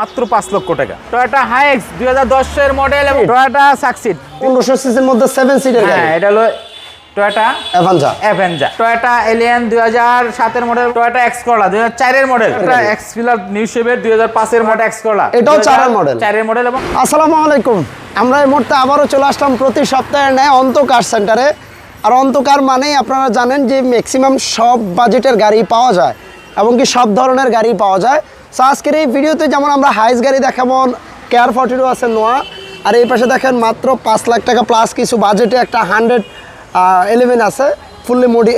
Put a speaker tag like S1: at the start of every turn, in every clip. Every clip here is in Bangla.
S1: মাত্র পাঁচ লক্ষ টাকা। টয়োটা হাইক্স দুই হাজার দশের মডেল এবং টয়োটা সাকসিড
S2: পনেরোশো সিসির মধ্যে সেভেন সিটের
S1: হ্যাঁ এটা হলো Toyota
S2: Avanza
S1: Avenger Toyota Allion দুই হাজার সাতের মডেল টয়োটা এক্স করলা দুই হাজার চারের মডেল এক্স ফিলার নিউ শেপের দুই হাজার পাঁচের মডেল এক্স করলা
S2: এটাও চারের model।
S1: চারের মডেল এবং
S2: আসসালামু আলাইকুম। আমরা এই মুহূর্তে আবারও চলে আসলাম প্রতি সপ্তাহে নেয় অন্তকার সেন্টারে আর অন্তকার মানেই আপনারা জানেন যে ম্যাক্সিমাম সব বাজেটের গাড়ি পাওয়া যায়। এবং কি সব ধরনের গাড়ি পাওয়া যায়। সো আজকের এই ভিডিওতে যেমন আমরা হাইস গাড়ি দেখাবো কেয়ার ফর্টিরও আছে নোয়া। আর এই পাশে দেখেন মাত্র পাঁচ লাখ টাকা প্লাস কিছু বাজেটে একটা হান্ড্রেড এলেভেন আছে ফুললি মডি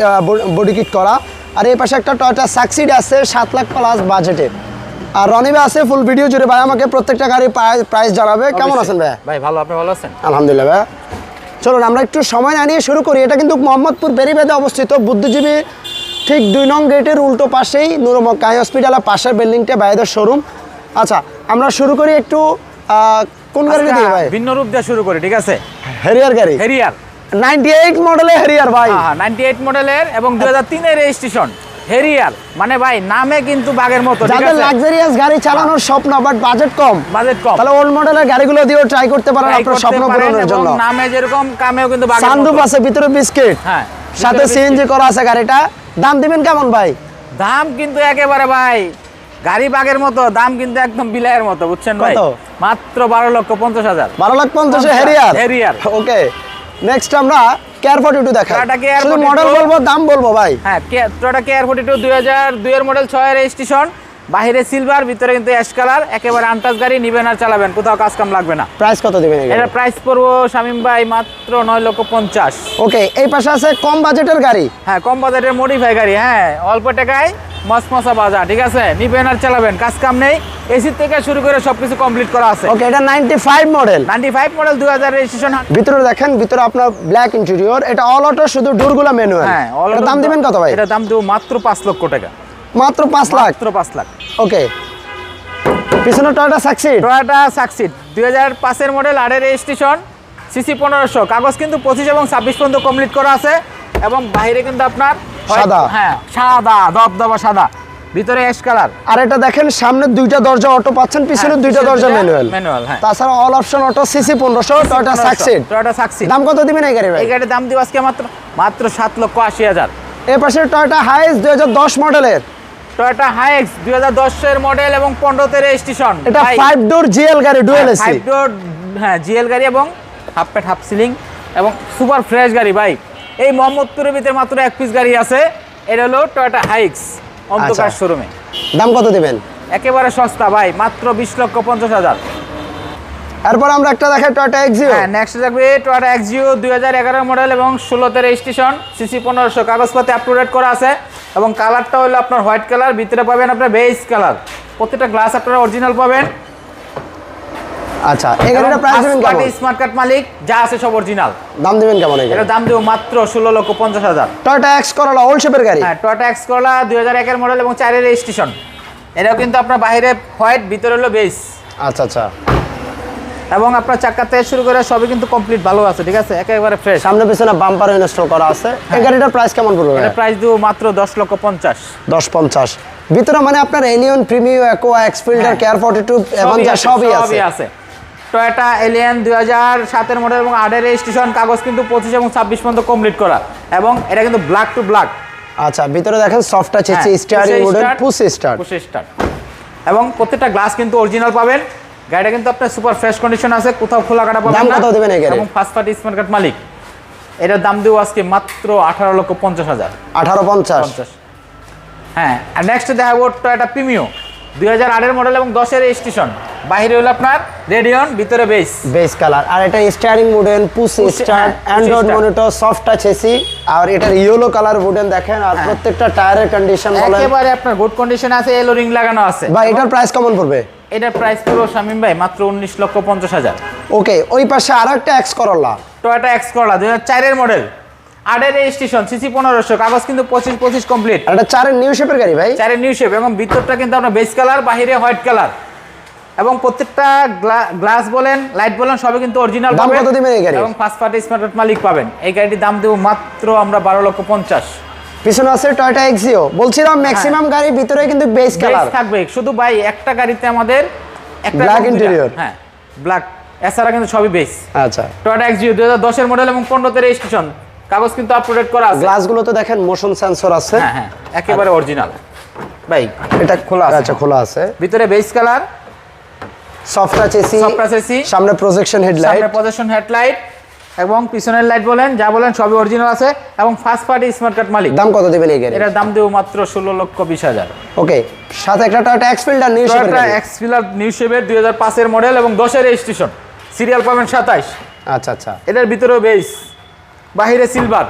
S2: বডি কিট করা। আর এই পাশে একটা টয়টা সাকসিড আছে সাত লাখ প্লাস বাজেটে আর রনিবে আছে ফুল ভিডিও জুড়ে। ভাই আমাকে প্রত্যেকটা গাড়ির প্রাইস জানাবে। কেমন আছেন ভাই?
S1: ভাই ভালো আপনি ভালো আছেন?
S2: আলহামদুলিল্লাহ ভাই। চলুন আমরা একটু সময় না নিয়ে শুরু করি। এটা কিন্তু মোহাম্মদপুর বেরিবেদে অবস্থিত বুদ্ধিজীবী ঠিক দুই নং গেটের উল্টো পাশেই নুরমক্কাই হসপিটালের পাশের বিল্ডিংটা ভাইদের শোরুম আচ্ছা আমরা শুরু করি একটু কোন গাড়িটা দিয়ে ভাই?
S1: ভিন্ন রূপ দিয়ে শুরু করি ঠিক আছে?
S2: হেরিয়ার গাড়ি।
S1: হেরিয়ার
S2: নাইনটি এইট মডেলের হেরিয়ার ভাই।
S1: হ্যাঁ নাইনটি এইট মডেলের এবং দুই হাজার তিনের রেজিস্ট্রেশন হেরিয়ার মানে ভাই নামে কিন্তু বাঘের মতো ঠিক
S2: যাদের লাক্সারিয়াস গাড়ি চালানোর স্বপ্ন বাট বাজেট কম।
S1: বাজেট কম।
S2: তাহলে ওল্ড মডেলের গাড়িগুলো দিয়েও ট্রাই করতে পারেন আপনার স্বপ্ন পূরণের জন্য।
S1: নামে যেরকম কামেও কিন্তু বাঘের
S2: সানরুফ। আছে ভিতরে বিস্কিট
S1: হ্যাঁ
S2: সাথে সিএনজি করা আছে গাড়িটা। দাম দিবেন কেমন ভাই?
S1: দাম কিন্তু একেবারে ভাই গাড়ি বাগের মতো দাম কিন্তু একদম বিলায়ের মতো বুঝছেন ভাই? মাত্র বারো লক্ষ পঞ্চাশ হাজার।
S2: বারো লক্ষ পঞ্চাশে হেরিয়ার
S1: হেরিয়ার।
S2: ওকে নেক্সট আমরা কেয়ার ফর্টি টু দেখা
S1: টাটা Care
S2: শুধু
S1: 42
S2: মডেল বলব দাম বলব ভাই।
S1: হ্যাঁ টয়টা কেয়ার ফোর্টি টু দুই হাজার দুইয়ের মডেল ছয় রেজিস্ট্রেশন বাহিরে সিলভার ভিতরে কিন্তু অ্যাশ কালার একেবারে আনটাচ গাড়ি নিবেন আর চালাবেন। কোথাও কাজ কাম লাগবে না।
S2: প্রাইস কত দিবেন
S1: এটা প্রাইস পড়ব শামিম ভাই মাত্র নয় লক্ষ পঞ্চাশ।
S2: ওকে এই পাশে আছে কম বাজেটের গাড়ি।
S1: হ্যাঁ কম বাজেটের মডিফাই গাড়ি হ্যাঁ অল্প টাকায় মসমসা বাজার ঠিক আছে? নিবেন আর চালাবেন কাজ কাম নেই। এসি থেকে শুরু করে সবকিছু কমপ্লিট করা আছে।
S2: ওকে এটা ninety five model
S1: ninety five model দুই হাজার রেজিস্ট্রেশন
S2: ভিতরে দেখেন ভিতরে আপনার ব্ল্যাক ইন্টেরিয়র এটা অল অটো শুধু ডোরগুলো ম্যানুয়াল
S1: হ্যাঁ
S2: এটার দাম দিবেন কত ভাই?
S1: এটা দাম দেবো মাত্র পাঁচ লক্ষ টাকা।
S2: মাত্র পাঁচ লাখ।
S1: মাত্র পাঁচ লাখ।
S2: ওকে পিছনে টয়টা সাকসিড
S1: টয়োটা সাকসিড দুই হাজার পাঁচের মডেল আড়ের রেজিস্ট্রেশন সিসি পনেরোশো। কাগজ কিন্তু পঁচিশ এবং ছাব্বিশ পর্যন্ত কমপ্লিট করা আছে এবং বাইরে কিন্তু আপনার
S2: সাদা।
S1: হ্যাঁ সাদা দবদবা সাদা। ভিতরে অ্যাশ কালার
S2: আর এটা দেখেন সামনে দুইটা দরজা অটো পাচ্ছেন পিছনে দুইটা দরজা ম্যানুয়াল
S1: ম্যানুয়াল হ্যাঁ।
S2: তাছাড়া অল অপশন অটো সিসি পনেরোশো টয়টা সাকসিড
S1: টয়োটা সাকসিড
S2: দাম কত দিবেন এই গাড়ি ভাই?
S1: এই গাড়ির দাম দিব আজকে মাত্র মাত্র সাত লক্ষ আশি হাজার।
S2: এর পাশে টয়টা হাইস দুই হাজার দশ মডেলের
S1: টয়োটা হাইক্স দুই হাজার দশের মডেল এবং পনেরোতে রেজিস্ট্রেশন
S2: এটা ফাইভ ডোর জিএল গাড়ি ডুয়েল এসি
S1: ফাইভ ডোর হ্যাঁ জিএল গাড়ি এবং হাফ প্যাট হাফ সিলিং এবং সুপার ফ্রেশ গাড়ি ভাই। এই মোহাম্মদপুরের ভিতরে মাত্র এক পিস গাড়ি আছে। এটা হলো টয়োটা হাইক্স অন্তকার। শোরুমে
S2: দাম কত দিবেন?
S1: একেবারে সস্তা ভাই মাত্র বিশ লক্ষ পঞ্চাশ হাজার।
S2: এরপর আমরা একটা দেখাই টয়টা এক্সিও
S1: হ্যাঁ নেক্সট থাকবে টয়োটা এক্সিও দুই হাজার এগারো মডেল এবং ষোলোতে রেজিস্ট্রেশন সিসি পনেরোশো কাগজপাতি আপ টু ডেট করা আছে। এবং কালারটা হলো আপনার হোয়াইট কালার ভিতরে পাবেন আপনার বেস কালার। প্রত্যেকটা গ্লাস আপনারা অরিজিনাল পাবেন।
S2: আচ্ছা এই গাড়িটা প্রাইস দিবেন কেমন?
S1: স্মার্ট কার্ড মালিক যা আছে সব অরিজিনাল
S2: দাম দিবেন কেমন এই
S1: দাম দেবো মাত্র ষোলো লক্ষ পঞ্চাশ হাজার।
S2: টয়টা এক্স করলা ওল্ড শেপের গাড়ি?
S1: হ্যাঁ টয়োটা এক্স করলা দুই হাজার একের মডেল এবং চারের রেজিস্ট্রেশন এটাও কিন্তু আপনার বাইরে হোয়াইট ভিতরে হলো বেস
S2: আচ্ছা আচ্ছা।
S1: এবং আপনার চাকা থেকে শুরু করে সবই কিন্তু কমপ্লিট ভালো আছে ঠিক আছে? একেবারে ফ্রেশ
S2: সামনে পিছনে বাম্পার ইনস্টল করা আছে। এই গাড়িটার প্রাইস কেমন পড়বে
S1: এটা প্রাইস দেবো মাত্র দশ লক্ষ পঞ্চাশ।
S2: দশ পঞ্চাশ। ভিতরে মানে আপনার Allion Premio Axio X Fielder
S1: হ্যাঁ।
S2: কেয়ার ফর্টি টু এভাঞ্জার সবই আছে সবই
S1: আছে। টয়োটা এলিয়ান দুই হাজার সাতের মডেল এবং আটের রেজিস্ট্রেশন কাগজ কিন্তু পঁচিশ এবং ছাব্বিশ পর্যন্ত কমপ্লিট করা। এবং এটা কিন্তু ব্ল্যাক টু ব্ল্যাক
S2: আচ্ছা ভিতরে দেখেন সফট টাচ
S1: হ্যাঁ,
S2: আছে steering model push start
S1: push start এবং প্রত্যেকটা গ্লাস কিন্তু অরিজিনাল পাবেন। গাড়িটা কিন্তু আপনার সুপার ফ্রেশ কন্ডিশন আছে কোথাও খোলা কাটা পাবেন না।
S2: কত দেবেন?
S1: এবং ফার্স্ট পার্টি স্মার্ট কার্ড মালিক। এটার দাম দেবো আজকে মাত্র আঠারো লক্ষ পঞ্চাশ হাজার।
S2: আঠারো পঞ্চাশ।
S1: পঞ্চাশ। হ্যাঁ আর নেক্সট দেখাবো টয়োটা প্রিমিও দুই হাজার আটের মডেল এবং দশের স্টেশন বাইরে হলো আপনার রেডিয়ন ভিতরে বেস
S2: বেস কালার আর এটা steering model push start Android. Monitor soft touch AC আর এটার ইয়েলো কালার উডেন দেখেন আর
S1: হ্যাঁ।
S2: প্রত্যেকটা টায়ারের কন্ডিশন
S1: একেবারে আপনার গুড কন্ডিশন আছে এলো রিং লাগানো আছে।
S2: বা এটার প্রাইস কেমন পড়বে?
S1: এটার প্রাইস পুরো শামিম ভাই মাত্র উনিশ লক্ষ পঞ্চাশ হাজার।
S2: ওকে ওই পাশে আরও একটা X Corolla
S1: Toyota X Corolla দুই হাজার চারের মডেল আটের রেজিস্ট্রেশন সিসি পনেরোশো কাগজ কিন্তু পঁচিশ পঁচিশ কমপ্লিট
S2: এটা চারের নিউ শেপের গাড়ি ভাই?
S1: চারের নিউ শেপ এবং ভিতরটা কিন্তু আপনার বেস কালার বাহিরে হোয়াইট কালার এবং প্রত্যেকটা গ্লাস বলেন লাইট বলেন সবই কিন্তু অরিজিনাল
S2: দাম কত দিবেন এই গাড়ির?
S1: এবং ফার্স্ট পার্টি স্মার্ট মালিক পাবেন। এই গাড়িটির দাম দেবো মাত্র আমরা বারো লক্ষ পঞ্চাশ।
S2: পিছনে আছে টয়টা এক্সিও বলছিলাম ম্যাক্সিমাম গাড়ির ভিতরে কিন্তু বেস কালার
S1: থাকবে। শুধু ভাই একটা গাড়িতে আমাদের একটা দুইটা।
S2: interior?
S1: হ্যাঁ ব্ল্যাক এছাড়া কিন্তু সবই বেস
S2: আচ্ছা।
S1: টয়োটা এক্স জিও দুই হাজার দশের মডেল এবং পনেরোতে রেজিস্ট্রেশন কাগজ কিন্তু আপডেট করা আছে।
S2: গ্লাসগুলো তো দেখেন মোশন সেন্সর আছে।
S1: হ্যাঁ হ্যাঁ একেবারে অরিজিনাল ভাই
S2: এটা
S1: খোলা আছে।
S2: আচ্ছা খোলা আছে।
S1: ভিতরে base colour
S2: soft touch AC
S1: Soft touch AC
S2: সামনে প্রজেকশন হেডলাইট
S1: সামনে পজিশন হেডলাইট এবং পিছনের লাইট বলেন যা বলেন সবই অরিজিনাল আছে এবং ফার্স্ট পার্টি স্মার্ট কার্ড মালিক।
S2: দাম কত দিবেন এই গাড়ি
S1: এটার দাম দেবো মাত্র ষোলো লক্ষ বিশ হাজার।
S2: ওকে সাথে একটা টয়োটা এক্সফিল্ডার নিউ শেপের
S1: টয়োটা এক্স ফিলার নিউ শেপের দুই হাজার পাঁচের মডেল এবং দশের রেজিস্ট্রেশন সিরিয়াল পাবেন সাতাইশ।
S2: আচ্ছা আচ্ছা।
S1: এটার ভিতরেও বেস বাহিরে সিলভার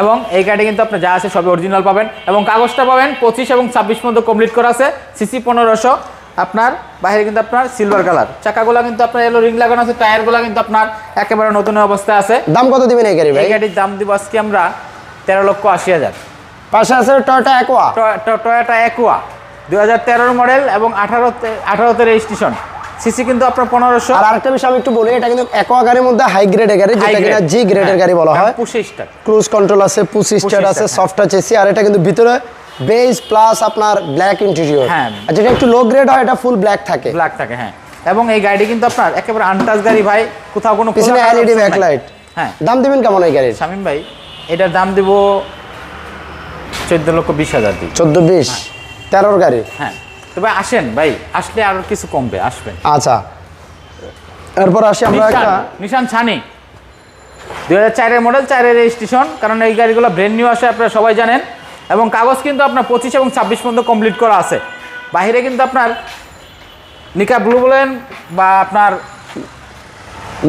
S1: এবং এই গাড়ি কিন্তু আপনি যা আছে সবই অরিজিনাল পাবেন এবং কাগজটা পাবেন পঁচিশ এবং ছাব্বিশ পর্যন্ত কমপ্লিট করা আছে সিসি পনেরোশো। আপনার বাইরে কিন্তু আপনার সিলভার কালার চাকাগুলো কিন্তু আপনার এলো রিং লাগানো আছে টায়ারগুলো কিন্তু আপনার একেবারে নতুন অবস্থায় আছে।
S2: দাম কত দিবেন এই গাড়ি ভাই?
S1: এই গাড়ির দাম দিব আজকে আমরা তেরো লক্ষ আশি হাজার।
S2: পাশে আছে টয়োটা অ্যাকোয়া
S1: টয়োটা একুয়া দুই হাজার তেরোর মডেল এবং আঠারোতে আঠারোতে রেজিস্ট্রেশন সিসি কিন্তু আপনার পনেরোশো।
S2: আর আরেকটা বিষয় আমি একটু বলি এটা কিন্তু অ্যাকোয়া গাড়ির মধ্যে হাই গ্রেডের গাড়ি যেটা কিনা জি
S1: হ্যাঁ,
S2: গ্রেডের গাড়ি বলা হয়
S1: পুষে স্টার
S2: ক্রুজ কন্ট্রোল আছে পুসি স্টার আছে
S1: হ্যাঁ।
S2: সফট টাচ এসি আর এটা কিন্তু ভিতরে বেজ প্লাস আপনার ব্ল্যাক ইন্টেরিয়র
S1: হ্যাঁ।
S2: যেটা একটু লো গ্রেড হয় এটা ফুল ব্ল্যাক থাকে।
S1: ব্ল্যাক থাকে হ্যাঁ। এবং এই গাড়ি কিন্তু আপনার একেবারে আনটাচ গাড়ি ভাই কোথাও কোনো
S2: পিছনে এলইডি। ব্যাকলাইট
S1: হ্যাঁ।
S2: দাম দিবেন কেমন এই গাড়ির?
S1: শামিম ভাই এটার দাম দিব চোদ্দ লক্ষ বিশ হাজার দিই
S2: চোদ্দ বিশ? তেরোর গাড়ি?
S1: হ্যাঁ। তবে আসেন ভাই আসলে আরও কিছু কমবে আসবেন।
S2: আচ্ছা। এরপর আসি আমরা একটা
S1: নিশান ছানি। দুই হাজার চারের মডেল চারের রেজিস্ট্রেশন কারণ এই গাড়িগুলো ব্র্যান্ড নিউ আসে আপনারা সবাই জানেন। এবং কাগজ কিন্তু আপনার পঁচিশ এবং ছাব্বিশ পর্যন্ত কমপ্লিট করা আছে। বাহিরে কিন্তু আপনার মিকা ব্লু বলেন বা আপনার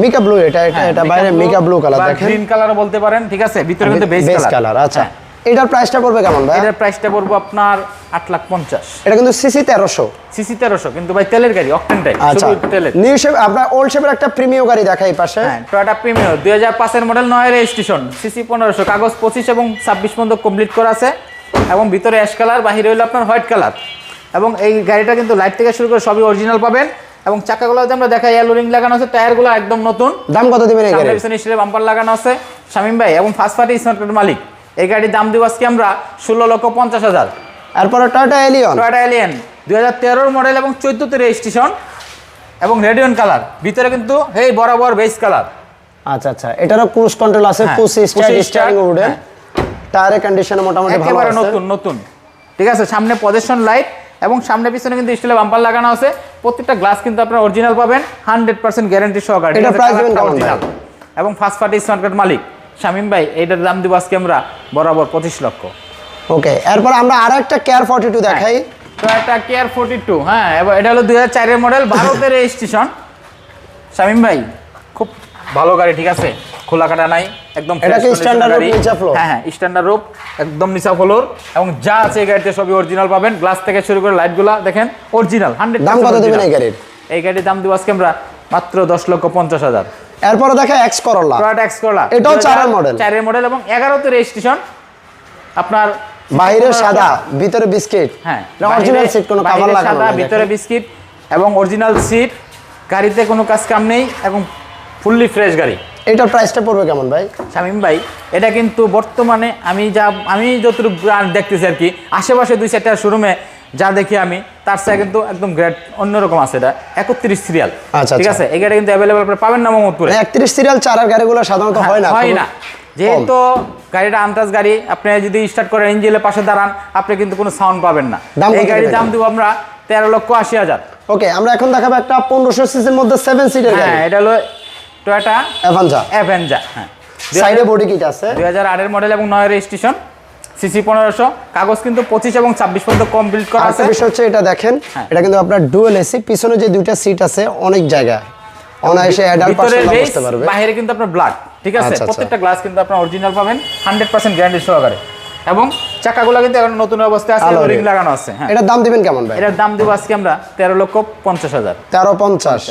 S2: মিকা ব্লু এটা এটা
S1: হ্যাঁ,
S2: এটা বাইরে মিকা ব্লু কালার দেখেন।
S1: গ্রিন কালার বলতে পারেন ঠিক আছে? ভিতরে কিন্তু বেস কালার
S2: কালার আচ্ছা। এটার প্রাইসটা পড়বে কেমন ভাই?
S1: এটার প্রাইসটা পড়ব আপনার আট লাখ পঞ্চাশ।
S2: এটা কিন্তু সিসি তেরোশো।
S1: সিসি তেরোশো কিন্তু ভাই তেলের গাড়ি অকটেন টাইপ
S2: আচ্ছা।
S1: তেলের।
S2: নিউ শেপ আপনার ওল্ড শেপের একটা প্রিমিয়াম গাড়ি দেখা এই পাশে।
S1: হ্যাঁ টয়োটা প্রিমিয়ার দুই হাজার পাঁচের মডেল নয় রেজিস্ট্রেশন সিসি পনেরোশো কাগজ পঁচিশ এবং ছাব্বিশ পর্যন্ত কমপ্লিট করা আছে। এবং ভিতরে অ্যাশ কালার বাহিরে হলো আপনার হোয়াইট কালার এবং এই গাড়িটা কিন্তু লাইট থেকে শুরু করে সবই অরিজিনাল পাবেন। এবং চাকাগুলো আমরা দেখাই ইয়েলো রিং লাগানো আছে টায়ারগুলো একদম নতুন।
S2: দাম কত দিবেন এই
S1: সামনে
S2: গাড়ি
S1: পিছনে স্টিলের বাম্পার লাগানো আছে। শামিম ভাই এবং ফার্স্ট পার্টি স্মার্ট মালিক। এই গাড়ির দাম দিব আজকে আমরা ষোলো লক্ষ পঞ্চাশ হাজার।
S2: এরপরে টয়োটা এলিয়ন
S1: টয়োটা এলিয়ান দুই হাজার মডেল এবং চোদ্দোতে রেজিস্ট্রেশন এবং রেডিয়ন কালার ভিতরে কিন্তু এই বরাবর বেস কালার
S2: আচ্ছা আচ্ছা এটারও ক্রুজ কন্ট্রোল আছে
S1: হ্যাঁ,
S2: push start
S1: push
S2: steering wooden. টায়ারের কন্ডিশন মোটামুটি ভালো
S1: একেবারে
S2: আছে।
S1: নতুন নতুন। ঠিক আছে সামনে পজিশন লাইট এবং সামনে পিছনে কিন্তু স্টিলের বাম্পার লাগানো আছে। প্রত্যেকটা গ্লাস কিন্তু আপনারা অরিজিনাল পাবেন হান্ড্রেড পার্সেন্ট গ্যারান্টি সহকারে।
S2: এটা price দেবেন কেমন
S1: এবং ফার্স্ট পার্টি স্মার্ট মালিক শামিম ভাই এইটার দাম দিব আজকে আমরা বরাবর পঁচিশ লক্ষ।
S2: ওকে এরপর আমরা আর একটা কেয়ার ফর্টি টু দেখাই
S1: একটা কেয়ার ফোর্টি টু হ্যাঁ এবার এটা হলো দুই হাজার চারের মডেল ভারতের রেজিস্ট্রেশন শামিম ভাই খুব ভালো গাড়ি ঠিক আছে? খোলা কাটা নাই একদম
S2: এটা কি
S1: গাড়ি।
S2: roof, নিচা floor?
S1: হ্যাঁ হ্যাঁ স্ট্যান্ডার্ড রূপ একদম নিচা ফ্লোর এবং যা আছে এই গাড়িতে সবই অরিজিনাল পাবেন। গ্লাস থেকে শুরু করে লাইটগুলো দেখেন অরিজিনাল হান্ড্রেড
S2: দাম কত দিবেন এই গাড়ির?
S1: এই গাড়ির দাম দিব আজকে আমরা মাত্র দশ লক্ষ পঞ্চাশ হাজার।
S2: এরপরে দেখা X Corolla
S1: Toyota X Corolla
S2: এটাও চারের model।
S1: চারের মডেল এবং এগারোতে রেজিস্ট্রেশন আপনার
S2: বাইরে সাদা ভিতরে বিস্কিট।
S1: হ্যাঁ
S2: অরিজিনাল সিট কোনো কভার লাগানো
S1: সাদা ভিতরে বিস্কিট এবং অরিজিনাল সিট গাড়িতে কোনো কাজ কাম নেই এবং ফুললি ফ্রেশ গাড়ি।
S2: এটার প্রাইসটা পড়বে কেমন ভাই?
S1: শামিম ভাই এটা কিন্তু বর্তমানে আমি যা আমি যতটুকু brand দেখতেছি আর কি আশেপাশে দুই চারটা শোরুমে যা দেখি আমি তার সাথে কিন্তু একদম গ্রেড অন্যরকম আছে এটা। একত্রিশ সিরিয়াল
S2: আচ্ছা,
S1: ঠিক
S2: আচ্ছা।
S1: আছে? এই গাড়ি কিন্তু অ্যাভেলেবল পাবেন না মোহাম্মদপুরে।
S2: একত্রিশ সিরিয়াল চারার গাড়িগুলো সাধারণত হয় না
S1: হ্যাঁ, হয় না। যেহেতু গাড়িটা আন্দাজ গাড়ি আপনি যদি স্টার্ট করেন ইঞ্জিনের পাশে দাঁড়ান আপনি কিন্তু কোনো সাউন্ড পাবেন না। এই গাড়ির দাম দিব আমরা তেরো লক্ষ আশি হাজার।
S2: ওকে আমরা এখন দেখাবো একটা পনেরোশো সিসির মধ্যে সেভেন সিটের
S1: হ্যাঁ এটা হলো টয়োটা
S2: অ্যাভানজা
S1: অ্যাভেঞ্জার হ্যাঁ।
S2: সাইডে বডি কিট আছে।
S1: দুই হাজার আটের মডেল এবং নয় রেজিস্ট্রেশন সিসি পনেরোশো কাগজ কিন্তু পঁচিশ এবং ছাব্বিশ পর্যন্ত কমপ্লিট করা আছে।
S2: বিষয় হচ্ছে এটা দেখেন
S1: হ্যাঁ।
S2: এটা কিন্তু আপনার ডুয়েল এসি পিছনে যে দুইটা সিট আছে অনেক জায়গা অনায়াসে অ্যাডাল্ট পার্সন বসতে পারবে।
S1: বাইরে কিন্তু আপনার ব্ল্যাক ঠিক আছে?
S2: আচ্ছা, আচ্ছা।
S1: প্রত্যেকটা গ্লাস কিন্তু আপনার অরিজিনাল পাবেন হান্ড্রেড পার্সেন্ট গ্যারান্টি সহকারে এবং চাকাগুলো কিন্তু এখন নতুন অবস্থায় আছে রিং লাগানো আছে হ্যাঁ।
S2: এটার দাম দিবেন কেমন ভাই?
S1: এটার দাম দেবো আজকে আমরা তেরো লক্ষ পঞ্চাশ হাজার।
S2: তেরো পঞ্চাশ।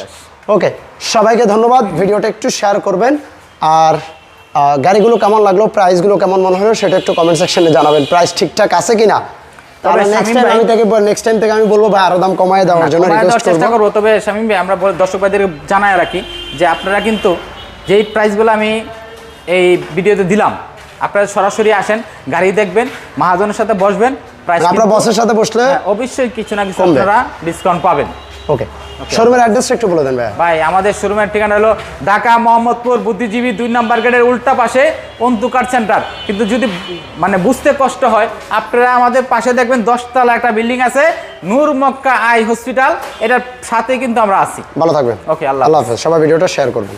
S2: ওকে সবাইকে ধন্যবাদ। ভিডিওটা একটু শেয়ার করবেন। আর গাড়িগুলো কেমন লাগল প্রাইসগুলো কেমন মনে হলো সেটা একটু কমেন্ট সেকশনে জানাবেন। প্রাইস ঠিকঠাক আছে কিনা?
S1: তবে
S2: নেক্সট টাইম আমি থেকে নেক্সট টাইম থেকে আমি বলব ভাই আরও দাম কমায় দেওয়ার জন্য
S1: কমায় দেওয়ার চেষ্টা
S2: করব।
S1: করব তবে শামীম ভাই আমরা বল- জানায় রাখি যে আপনারা কিন্তু যেই প্রাইসগুলো আমি এই ভিডিওতে দিলাম আপনারা সরাসরি আসেন গাড়ি দেখবেন মহাজনের সাথে বসবেন প্রাইস
S2: বসের সাথে বসলে
S1: অবশ্যই কিছু না কিছু আপনারা ডিসকাউন্ট পাবেন।
S2: ওকে শোরুমের অ্যাড্রেসটা একটু বলে দেন
S1: ভাই আমাদের শোরুমের ঠিকানা হলো ঢাকা মোহাম্মদপুর বুদ্ধিজীবী দুই নম্বর গেটের উল্টা পাশে অন্তুকার সেন্টার কিন্তু যদি মানে বুঝতে কষ্ট হয় আপনারা আমাদের পাশে দেখবেন দশতলা একটা বিল্ডিং আছে নূর মক্কা আই হসপিটাল। এটার সাথে কিন্তু আমরা আছি।
S2: ভালো থাকবেন।
S1: Okay, আল্লাহ
S2: আল্লাহ হাফেজ। সবাই ভিডিওটা শেয়ার করবেন।